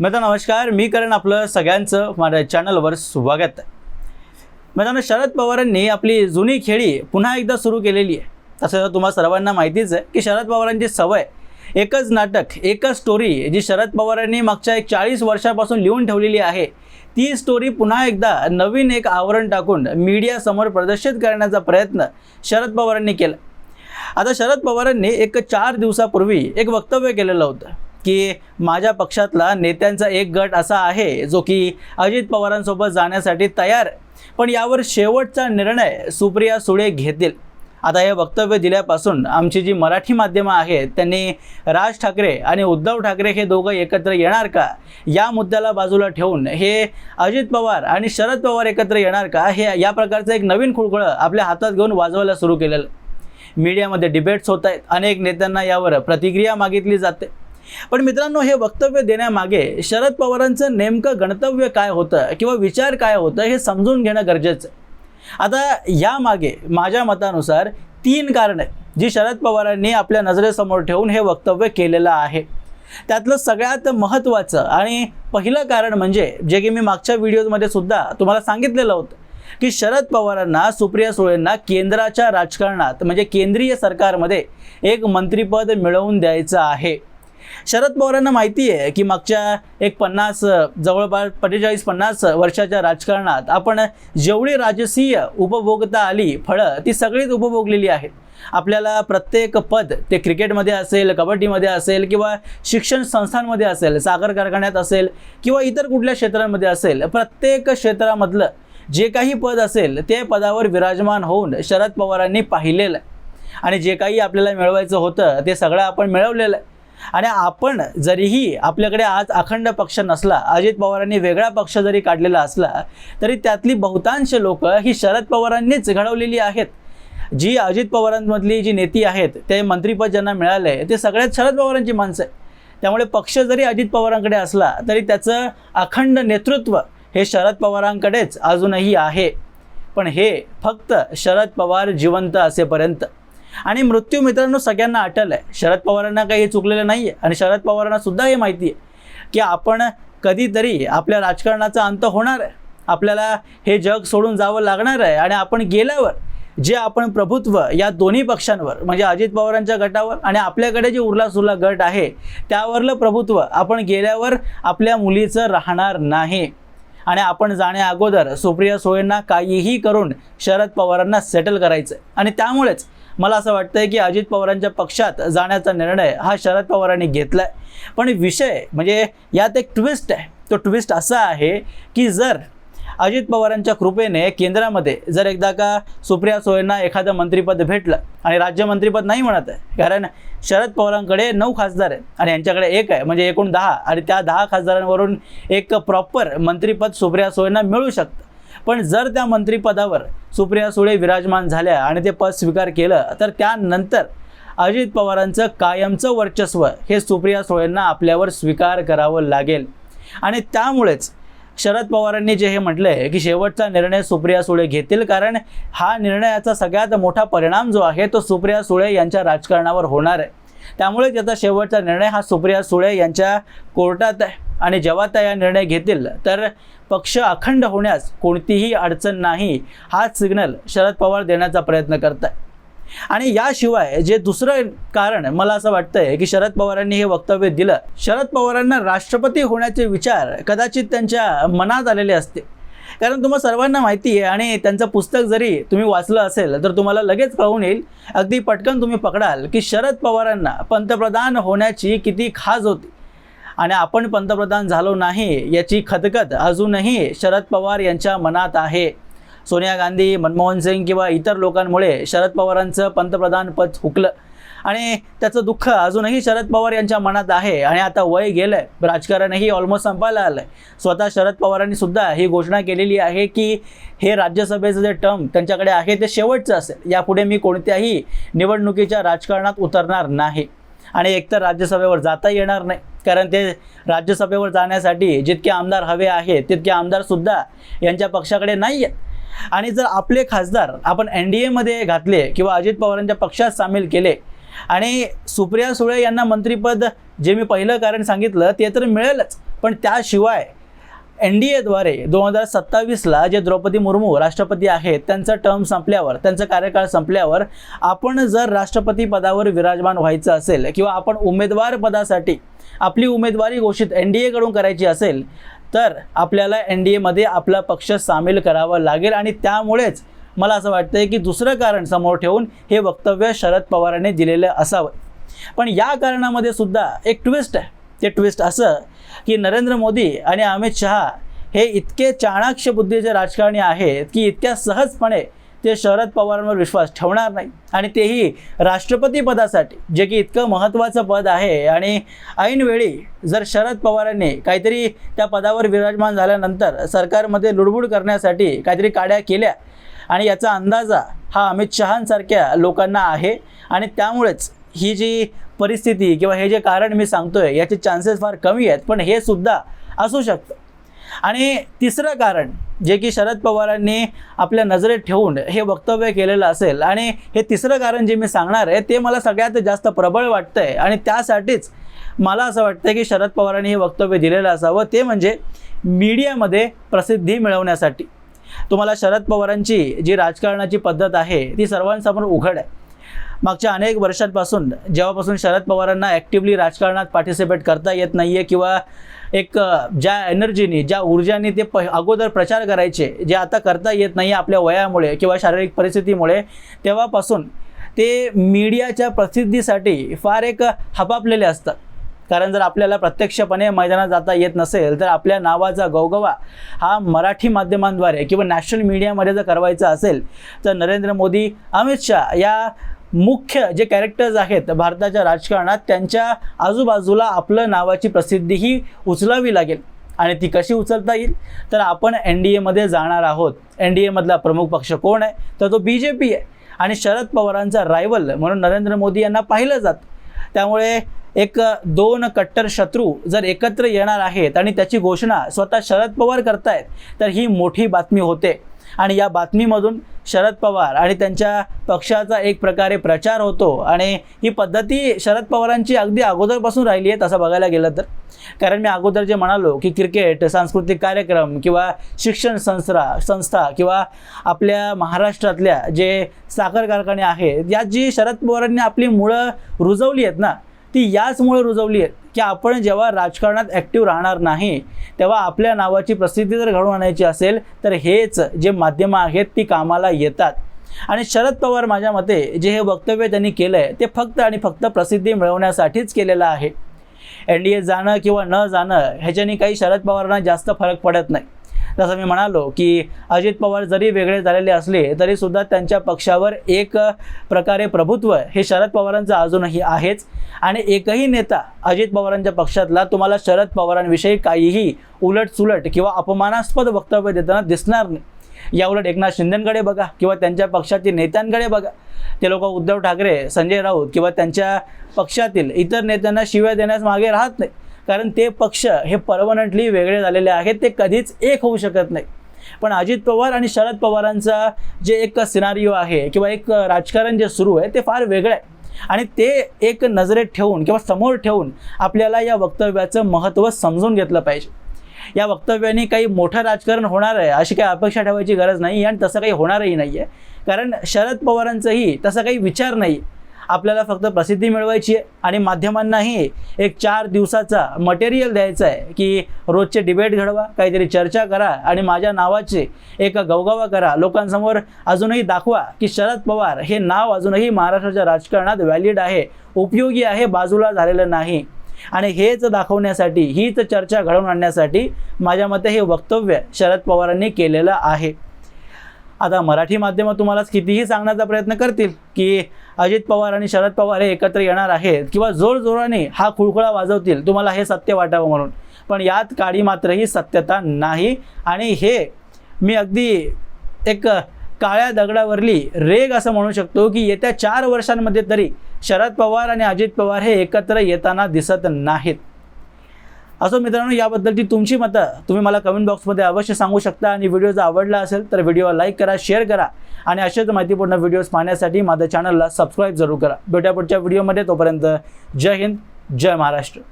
मित्रांनो नमस्कार. मी करण आपलं सगळ्यांचं माझ्या चॅनलवर स्वागत. आहे मित्रांनो शरद पवारांनी आपली जुनी खेळी पुन्हा एकदा सुरू केलेली आहे. तसं तुम्हाला सर्वांना माहितीच आहे की शरद पवारांची सवय एकच नाटक एकच स्टोरी जी शरद पवारांनी मागच्या एक चाळीस वर्षापासून लिहून ठेवलेली आहे ती स्टोरी पुन्हा एकदा नवीन एक आवरण टाकून मीडियासमोर प्रदर्शित करण्याचा प्रयत्न शरद पवारांनी केला. आता शरद पवारांनी एक चार दिवसापूर्वी एक वक्तव्य केलेलं होतं. की माझ्या पक्षातला नेत्यांचा एक गट असा आहे जो की अजित पवारांसोबत जाण्यासाठी तयार पण यावर शेवटचा निर्णय सुप्रिया सुळे घेतील. आता हे वक्तव्य दिल्यापासून आमची जी मराठी माध्यमं आहेत त्यांनी राज ठाकरे आणि उद्धव ठाकरे हे दोघं एकत्र येणार का? या मुद्द्याला बाजूला ठेवून हे अजित पवार आणि शरद पवार एकत्र येणार का? हे या प्रकारचं एक नवीन खुळखुळं आपल्या हातात घेऊन वाजवायला सुरू केलेलं मीडियामध्ये डिबेट्स होत आहेत. अनेक नेत्यांना यावर प्रतिक्रिया मागितली जाते. पण मित्रांनो हे वक्तव्य देण्यामागे शरद पवारांचं नेमकं गणतव्य काय होतं किंवा विचार काय होतं हे समजून घेणं गरजेचं आता यामागे माझ्या मतानुसार तीन कारणं जी शरद पवारांनी आपल्या नजरेसमोर ठेवून हे वक्तव्य केलेलं आहे. त्यातलं सगळ्यात महत्त्वाचं आणि पहिलं कारण म्हणजे जे की मी मागच्या व्हिडिओमध्ये सुद्धा तुम्हाला सांगितलेलं होतं की शरद पवारांना सुप्रिया सुळेंना केंद्राच्या राजकारणात म्हणजे केंद्रीय सरकारमध्ये एक मंत्रिपद मिळवून द्यायचं आहे. शरद पवारांना माहिती आहे की मागच्या एक पन्नास जवळपास पंचेचाळीस पन्नास वर्षाच्या राजकारणात आपण जेवढी राजसीय उपभोगता आली फळं ती सगळीच उपभोगलेली आहेत. आपल्याला प्रत्येक पद ते क्रिकेटमध्ये असेल कबड्डीमध्ये असेल किंवा शिक्षण संस्थांमध्ये असेल साखर कारखान्यात असेल किंवा इतर कुठल्या क्षेत्रांमध्ये असेल प्रत्येक क्षेत्रामधलं जे काही पद असेल ते पदावर विराजमान होऊन शरद पवारांनी पाहिलेलं आहे. आणि जे काही आपल्याला मिळवायचं होतं ते सगळं आपण मिळवलेलं आहे. आणि आपण जरीही आपल्याकडे आज अखंड पक्ष नसला अजित पवारांनी वेगळा पक्ष जरी काढलेला असला तरी त्यातली बहुतांश लोक ही शरद पवारांनीच घडवलेली आहेत. जी अजित पवारांमधली जी नेती आहेत ते मंत्रीपद ज्यांना मिळाले ते सगळ्यात शरद पवारांची माणसं आहे त्यामुळे पक्ष जरी अजित पवारांकडे असला तरी त्याचं अखंड नेतृत्व हे शरद पवारांकडेच अजूनही आहे. पण हे फक्त शरद पवार जिवंत असेपर्यंत. आणि मृत्यू मित्रांनो सगळ्यांना अटल आहे. शरद पवारांना काही चुकलेलं नाही आहे आणि शरद पवारांना सुद्धा हे माहिती आहे की आपण कधीतरी आपल्या राजकारणाचा अंत होणार आहे. आपल्याला हे जग सोडून जावं लागणार आहे आणि आपण गेल्यावर जे आपण प्रभुत्व या दोन्ही पक्षांवर म्हणजे अजित पवारांच्या गटावर आणि आपल्याकडे जे उरला सुरला गट आहे त्यावरलं प्रभुत्व आपण गेल्यावर आपल्या मुलीचं राहणार नाही. आणि आपण जाण्या अगोदर सुप्रिया सोयेंना काहीही करून शरद पवारांना सेटल करायचं आणि त्यामुळेच मला असं वाटतंय की अजित पवारांच्या पक्षात जाण्याचा निर्णय हा शरद पवारांनी घेतला आहे पण विषय म्हणजे यात एक ट्विस्ट आहे. तो ट्विस्ट असा आहे की जर अजित पवारांच्या कृपेने केंद्रामध्ये जर एकदा का सुप्रिया सुळेंना एखादं मंत्रिपद भेटलं आणि राज्यमंत्रीपद नाही म्हणत आहे कारण शरद पवारांकडे नऊ खासदार आहेत आणि यांच्याकडे एक आहे म्हणजे एकूण दहा आणि त्या दहा खासदारांवरून एक प्रॉपर मंत्रिपद सुप्रिया सुळेंना मिळू शकतं. पण जर त्या मंत्रिपदावर सुप्रिया सुळे विराजमान झाल्या आणि ते पद स्वीकार केलं तर त्यानंतर अजित पवारांचं कायमचं वर्चस्व हे सुप्रिया सुळेंना आपल्यावर स्वीकार करावं लागेल. आणि त्यामुळेच शरद पवारांनी जे हे म्हटलं आहे की शेवटचा निर्णय सुप्रिया सुळे घेतील कारण हा निर्णयाचा सगळ्यात मोठा परिणाम जो आहे तो सुप्रिया सुळे यांच्या राजकारणावर होणार आहे. त्यामुळे त्याचा शेवटचा निर्णय हा सुप्रिया सुळे यांच्या कोर्टात आहे आणि जेव्हा त्या या निर्णय घेतील तर पक्ष अखंड होण्यास कोणतीही अडचण नाही हाच सिग्नल शरद पवार देण्याचा प्रयत्न करत आहे आणि याशिवाय जे दुसरं कारण मला असं वाटतंय की शरद पवारांनी हे वक्तव्य दिलं शरद पवारांना राष्ट्रपती होण्याचे विचार कदाचित त्यांच्या मनात आलेले असते. कारण तुम्हाला सर्वांना माहिती आहे आणि त्यांचं पुस्तक जरी तुम्ही वाचलं असेल तर तुम्हाला लगेच कळून येईल. अगदी पटकन तुम्ही पकडाल की शरद पवारांना पंतप्रधान होण्याची किती खाज होती. आणि आपण पंतप्रधान झालो नाही याची खदखद अजूनही शरद पवार यांच्या मनात आहे. सोनिया गांधी मनमोहन सिंग किंवा इतर लोकांमुळे शरद पवारांचं पंतप्रधान पद हुकलं. आणि त्याचं दुःख अजूनही शरद पवार यांच्या मनात आहे. आणि आता वय गेलं आहे राजकारणही ऑलमोस्ट संपायला आलं आहे स्वतः शरद पवारांनी सुद्धा ही घोषणा केलेली आहे की हे राज्यसभेचं जे टर्म त्यांच्याकडे आहे ते शेवटचं असेल. यापुढे मी कोणत्याही निवडणुकीच्या राजकारणात उतरणार नाही. आणि एकतर राज्यसभेवर जाता येणार नाही. कारण ते राज्यसभेवर जाण्यासाठी जितके आमदार हवे आहेत तितके आमदारसुद्धा यांच्या पक्षाकडे नाही आहेत. आणि जर आपले खासदार आपण एन डी एमध्ये घातले किंवा अजित पवारांच्या पक्षात सामील केले आणि सुप्रिया सुळे यांना मंत्रिपद जे मी पहिलं कारण सांगितलं ते तर मिळेलच. पण त्याशिवाय एन डी एद्वारे दोन हजार सत्तावीसला जे द्रौपदी मुर्मू राष्ट्रपती आहेत त्यांचा टर्म संपल्यावर त्यांचा कार्यकाळ संपल्यावर आपण जर राष्ट्रपती पदावर विराजमान व्हायचं असेल किंवा आपण उमेदवार पदासाठी आपली उमेदवारी घोषित एन डी एकडून करायची असेल तर आपल्याला एन डी एमध्ये आपला पक्ष सामील करावा लागेल. आणि त्यामुळेच मला असं वाटतं की दुसरं कारण समोर ठेवून हे वक्तव्य शरद पवारांनी दिलेलं असावं. पण या कारणामध्ये सुद्धा एक ट्विस्ट आहे. ते ट्विस्ट असं की नरेंद्र मोदी आणि अमित शहा हे इतके चाणाक्ष बुद्धीचे राजकारणी आहेत की इतक्या सहजपणे ते शरद पवारांवर विश्वास ठेवणार नाही. आणि तेही राष्ट्रपती पदासाठी जे की इतकं महत्त्वाचं पद आहे. आणि ऐनवेळी जर शरद पवारांनी काहीतरी त्या पदावर विराजमान झाल्यानंतर सरकारमध्ये लुडबुड करण्यासाठी काहीतरी काड्या केल्या आणि याचा अंदाजा हा अमित शहांसारख्या लोकांना आहे आणि त्यामुळेच ही जी परिस्थिती किंवा हे जे कारण मी सांगतोय याचे चान्सेस फार कमी आहेत. पण हे सुद्धा असू शकतं. आणि तिसरं कारण जे की शरद पवारांनी आपल्या नजरेत ठेवून हे वक्तव्य केलेलं असेल. आणि हे तिसरं कारण जे मी सांगणार आहे ते मला सगळ्यात जास्त प्रबळ वाटतं आहे आणि त्यासाठीच मला असं वाटतं की शरद पवारांनी हे वक्तव्य दिलेलं असावं. ते म्हणजे मीडियामध्ये प्रसिद्धी मिळवण्यासाठी. तुम्हाला शरद पवारांची जी राजकारणाची पद्धत आहे ती सर्वांसमोर उघड आहे. मागच्या अनेक वर्षांपासून जेव्हापासून शरद पवारांना ॲक्टिव्हली राजकारणात पार्टिसिपेट करता येत नाही आहे किंवा एक ज्या एनर्जीनी ज्या ऊर्जाने ते प अगोदर प्रचार करायचे जे आता करता येत नाही आपल्या वयामुळे किंवा शारीरिक परिस्थितीमुळे तेव्हापासून ते मीडियाच्या प्रसिद्धीसाठी फार एक हपापलेले असतात. कारण जर आपल्याला प्रत्यक्षपणे मैदानात जाता येत नसेल तर आपल्या नावाचा गवगवा हा मराठी माध्यमांद्वारे किंवा नॅशनल मीडियामध्ये जर करवायचा असेल तर नरेंद्र मोदी अमित शहा या मुख्य जे कॅरेक्टर्स आहेत भारताच्या राजकारणात त्यांच्या आजूबाजूला आपलं नावाची प्रसिद्धी ही उचलावी लागेल. आणि ती कशी उचलता येईल? तर आपण एन डी एमध्ये जाणार आहोत. एन डी एमधला प्रमुख पक्ष कोण आहे? तर तो बी जे पी आहे. आणि शरद पवारांचा रायवल म्हणून नरेंद्र मोदी यांना पाहिलं जातं. त्यामुळे एक दोन कट्टर शत्रू जर एकत्र येणार आहेत आणि त्याची घोषणा स्वतः शरद पवार करतायत तर ही मोठी बातमी होते. आणि या बातमीमधून शरद पवार आणि त्यांच्या पक्षाचा एक प्रकारे प्रचार होतो. आणि ही पद्धती शरद पवारांची अगदी अगोदरपासून राहिली आहे तसं बघायला गेलं तर. कारण मी अगोदर जे म्हणालो की क्रिकेट सांस्कृतिक कार्यक्रम किंवा शिक्षण संस्था संस्था किंवा आपल्या महाराष्ट्रातल्या जे साखर कारखाने आहेत यात जी शरद पवारांनी आपली मुळं रुजवली आहेत ना ती याचमुळे रुजवली आहे की आपण जेव्हा राजकारणात ॲक्टिव्ह राहणार नाही तेव्हा आपल्या नावाची प्रसिद्धी जर घडवून आणायची असेल तर हेच जे माध्यमं आहेत ती कामाला येतात. आणि शरद पवार माझ्या मते जे हे वक्तव्य त्यांनी केलं आहे ते फक्त आणि फक्त प्रसिद्धी मिळवण्यासाठीच केलेलं आहे. एन डी ए जाणं किंवा न जाणं ह्याच्याने काही शरद पवारांना जास्त फरक पडत नाही. जसं मी म्हणालो की अजित पवार जरी वेगळे झालेले असले तरीसुद्धा त्यांच्या पक्षावर एक प्रकारे प्रभुत्व हे शरद पवारांचं अजूनही आहेच. आणि एकही नेता अजित पवारांच्या पक्षातला तुम्हाला शरद पवारांविषयी काहीही उलटसुलट किंवा अपमानास्पद वक्तव्य देताना दिसणार नाही. याउलट एकनाथ शिंदेकडे बघा किंवा त्यांच्या पक्षातील नेत्यांकडे बघा. ते लोक उद्धव ठाकरे संजय राऊत किंवा त्यांच्या पक्षातील इतर नेत्यांना शिव्या देण्यास मागे राहत नाही. कारण ते पक्ष हे परमनंटली वेगळे झालेले आहेत ते कधीच एक होऊ शकत नाही. पण अजित पवार आणि शरद पवारांचा जे एक सिनारिओ आहे किंवा एक राजकारण जे सुरू आहे ते फार वेगळं आहे. आणि ते एक नजरेत ठेवून किंवा समोर ठेवून आपल्याला या वक्तव्याचं महत्त्व समजून घेतलं पाहिजे. या वक्तव्याने काही मोठं राजकारण होणार आहे अशी काही अपेक्षा ठेवायची गरज नाही आणि तसं काही होणारही नाही आहे कारण शरद पवारांचंही तसा काही विचार नाही. आपल्याला फक्त प्रसिद्धी मिळवायची आहे आणि माध्यमांनाही एक चार दिवसाचा मटेरियल द्यायचा आहे की रोजचे डिबेट घडवा काहीतरी चर्चा करा आणि माझ्या नावाचे एक गवगवा करा. लोकांसमोर अजूनही दाखवा की शरद पवार हे नाव अजूनही महाराष्ट्राच्या राजकारणात व्हॅलिड आहे उपयोगी आहे बाजूला झालेलं नाही. आणि हेच दाखवण्यासाठी हीच चर्चा घडवून आणण्यासाठी माझ्या मते हे वक्तव्य शरद पवारांनी केलेलं आहे. आता मराठी माध्यमं तुम्हालाच कितीही सांगण्याचा प्रयत्न करतील की अजित पवार आणि शरद पवार हे एकत्र येणार आहेत किंवा जोरजोराने हा खुळखुळा वाजवतील तुम्हाला हे सत्य वाटावं म्हणून. पण यात काळी मात्र ही सत्यता नाही आणि हे मी अगदी एक काळ्या दगडावरली रेग असं म्हणू शकतो की येत्या चार वर्षांमध्ये तरी शरद पवार आणि अजित पवार हे एकत्र येताना दिसत नाहीत. असो मित्रांनो याबद्दलची तुमची मतं तुम्ही मला कमेंट बॉक्समध्ये अवश्य सांगू शकता आणि व्हिडिओ जर आवडला असेल तर व्हिडिओला लाईक करा शेअर करा आणि असेच माहितीपूर्ण व्हिडिओज पाहण्यासाठी माझ्या चॅनलला सबस्क्राईब जरूर करा. भेट्या पुढच्या व्हिडिओमध्ये तोपर्यंत जय हिंद जय महाराष्ट्र.